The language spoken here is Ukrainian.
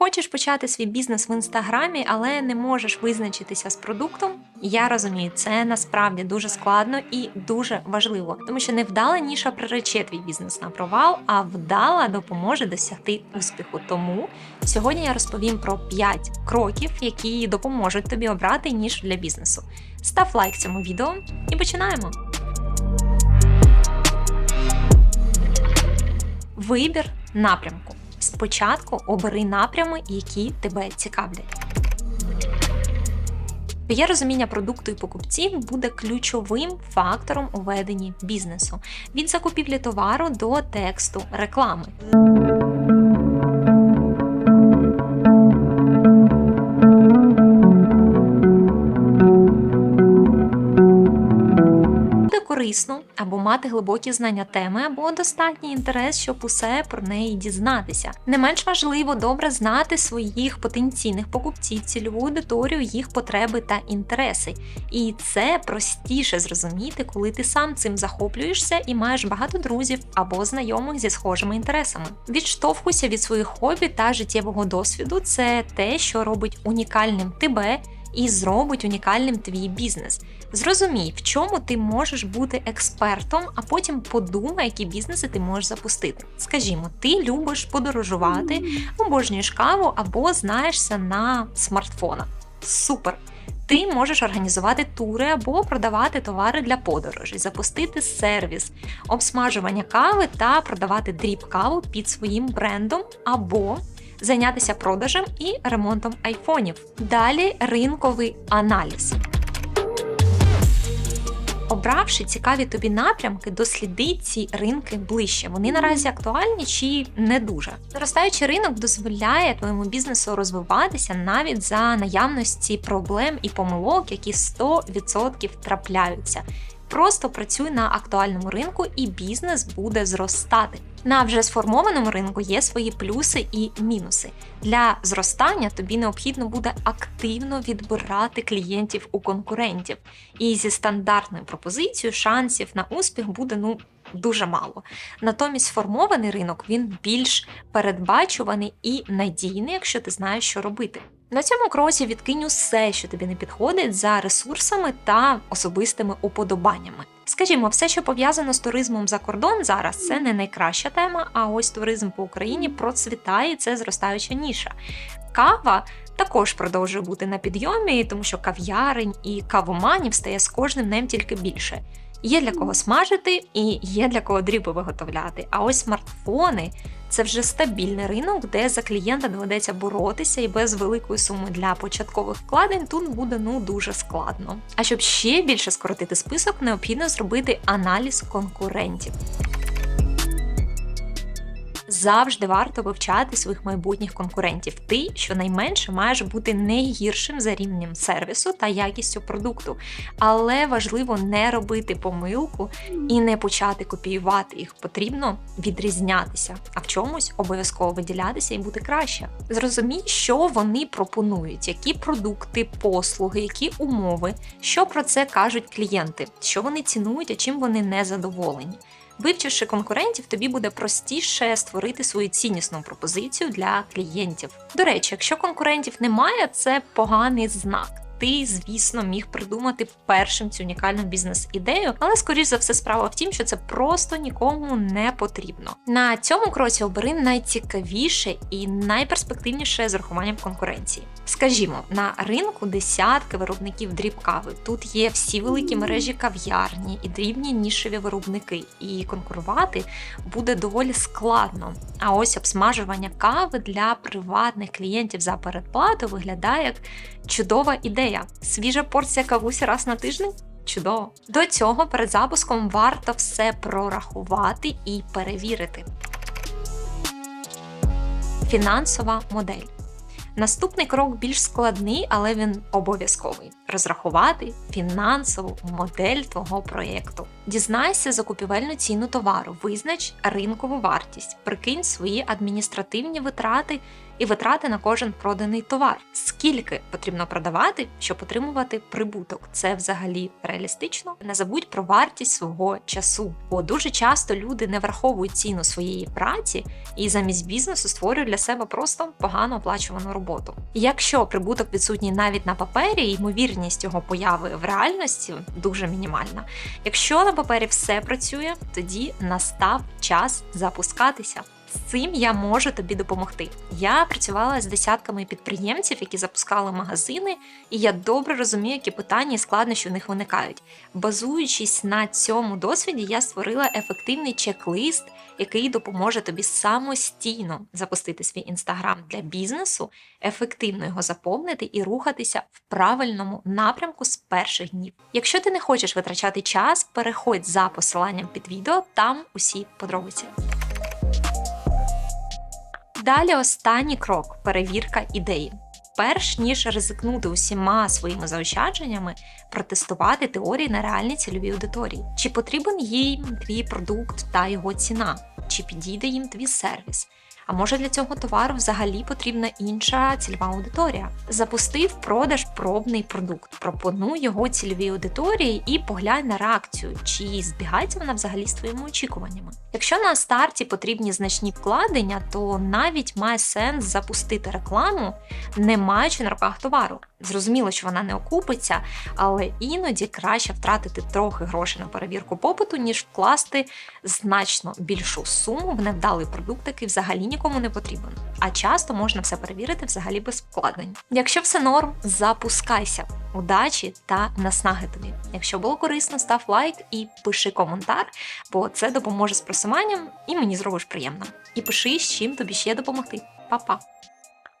Хочеш почати свій бізнес в інстаграмі, але не можеш визначитися з продуктом? Я розумію, це насправді дуже складно і дуже важливо, тому що невдала ніша прирече твій бізнес на провал, а вдала допоможе досягти успіху. Тому сьогодні я розповім про 5 кроків, які допоможуть тобі обрати нішу для бізнесу. Став лайк цьому відео і починаємо. Вибір напрямку. Спочатку обери напрями, які тебе цікавлять. Твоє розуміння продукту і покупців буде ключовим фактором у веденні бізнесу від закупівлі товару до тексту реклами. Буде корисно або мати глибокі знання теми, або достатній інтерес, щоб усе про неї дізнатися. Не менш важливо добре знати своїх потенційних покупців, цільову аудиторію, їх потреби та інтереси. І це простіше зрозуміти, коли ти сам цим захоплюєшся і маєш багато друзів або знайомих зі схожими інтересами. Відштовхуйся від своїх хобі та життєвого досвіду. Це те, що робить унікальним тебе і зробить унікальним твій бізнес. Зрозумій, в чому ти можеш бути експертом, а потім подумай, які бізнеси ти можеш запустити. Скажімо, ти любиш подорожувати, обожнюєш каву або знаєшся на смартфонах. Супер! Ти можеш організувати тури або продавати товари для подорожей, запустити сервіс, обсмажування кави та продавати дріб каву під своїм брендом або зайнятися продажем і ремонтом айфонів. Далі ринковий аналіз. Обравши цікаві тобі напрямки, досліди ці ринки ближче. Вони наразі актуальні чи не дуже. Зростаючий ринок дозволяє твоєму бізнесу розвиватися навіть за наявності проблем і помилок, які 100% трапляються. Просто працюй на актуальному ринку, і бізнес буде зростати. На вже сформованому ринку є свої плюси і мінуси. Для зростання тобі необхідно буде активно відбирати клієнтів у конкурентів. І зі стандартною пропозицією шансів на успіх буде ну дуже мало. Натомість сформований ринок він більш передбачуваний і надійний, якщо ти знаєш, що робити. На цьому кроці відкинь усе, що тобі не підходить, за ресурсами та особистими уподобаннями. Скажімо, все, що пов'язано з туризмом за кордон зараз, це не найкраща тема. А ось туризм по Україні процвітає, це зростаюча ніша. Кава також продовжує бути на підйомі, тому що кав'ярень і кавоманів стає з кожним днем тільки більше. Є для кого смажити і є для кого дріби виготовляти. А ось смартфони це вже стабільний ринок, де за клієнта доведеться боротися, і без великої суми для початкових вкладень тут буде ну дуже складно. А щоб ще більше скоротити список, необхідно зробити аналіз конкурентів. Завжди варто вивчати своїх майбутніх конкурентів. Ти щонайменше маєш бути не гіршим за рівнем сервісу та якістю продукту, але важливо не робити помилку і не почати копіювати їх. Потрібно відрізнятися, а в чомусь обов'язково виділятися і бути краще. Зрозумій, що вони пропонують, які продукти, послуги, які умови, що про це кажуть клієнти, що вони цінують, а чим вони не задоволені. Вивчивши конкурентів, тобі буде простіше створити свою ціннісну пропозицію для клієнтів. До речі, якщо конкурентів немає, це поганий знак. Ти, звісно, міг придумати першим цю унікальну бізнес-ідею, але скоріш за все справа в тім, що це просто нікому не потрібно. На цьому кроці обери найцікавіше і найперспективніше з рахуванням конкуренції. Скажімо, на ринку десятки виробників дріб кави. Тут є всі великі мережі кав'ярні і дрібні нішеві виробники, і конкурувати буде доволі складно. А ось обсмажування кави для приватних клієнтів за передплату виглядає як чудова ідея. Свіжа порція кавусі раз на тиждень. Чудово. До цього перед запуском варто все прорахувати і перевірити. Фінансова модель. Наступний крок більш складний, але він обов'язковий: розрахувати фінансову модель твого проєкту. Дізнайся закупівельну ціну товару, визнач ринкову вартість, прикинь свої адміністративні витрати і витрати на кожен проданий товар. Скільки потрібно продавати, щоб отримувати прибуток? Це взагалі реалістично. Не забудь про вартість свого часу, бо дуже часто люди не враховують ціну своєї праці і замість бізнесу створюють для себе просто погано оплачувану роботу. Якщо прибуток відсутній навіть на папері, ймовірність його появи в реальності дуже мінімальна. Якщо папері все працює, тоді настав час запускатися. З цим я можу тобі допомогти. Я працювала з десятками підприємців, які запускали магазини, і я добре розумію, які питання і складнощі у них виникають. Базуючись на цьому досвіді, я створила ефективний чек-лист, який допоможе тобі самостійно запустити свій інстаграм для бізнесу, ефективно його заповнити і рухатися в правильному напрямку з перших днів. Якщо ти не хочеш витрачати час, переходь за посиланням під відео, там усі подробиці. Далі останній крок перевірка ідеї. Перш ніж ризикнути усіма своїми заощадженнями, протестувати теорії на реальній цільовій аудиторії. Чи потрібен їм твій продукт та його ціна? Чи підійде їм твій сервіс? А може для цього товару взагалі потрібна інша цільова аудиторія? Запусти в продаж пробний продукт, пропонуй його цільовій аудиторії і поглянь на реакцію, чи збігається вона взагалі з твоїми очікуваннями. Якщо на старті потрібні значні вкладення, то навіть має сенс запустити рекламу, не маючи на руках товару. Зрозуміло, що вона не окупиться, але іноді краще втратити трохи грошей на перевірку попиту, ніж вкласти значно більшу суму в невдалий продукт, який взагалі нікому не потрібен. А часто можна все перевірити взагалі без вкладень. Якщо все норм, запускайся. Удачі та наснаги тобі. Якщо було корисно, став лайк і пиши коментар, бо це допоможе з просуванням і мені зробиш приємно. І пиши, з чим тобі ще допомогти. Па-па!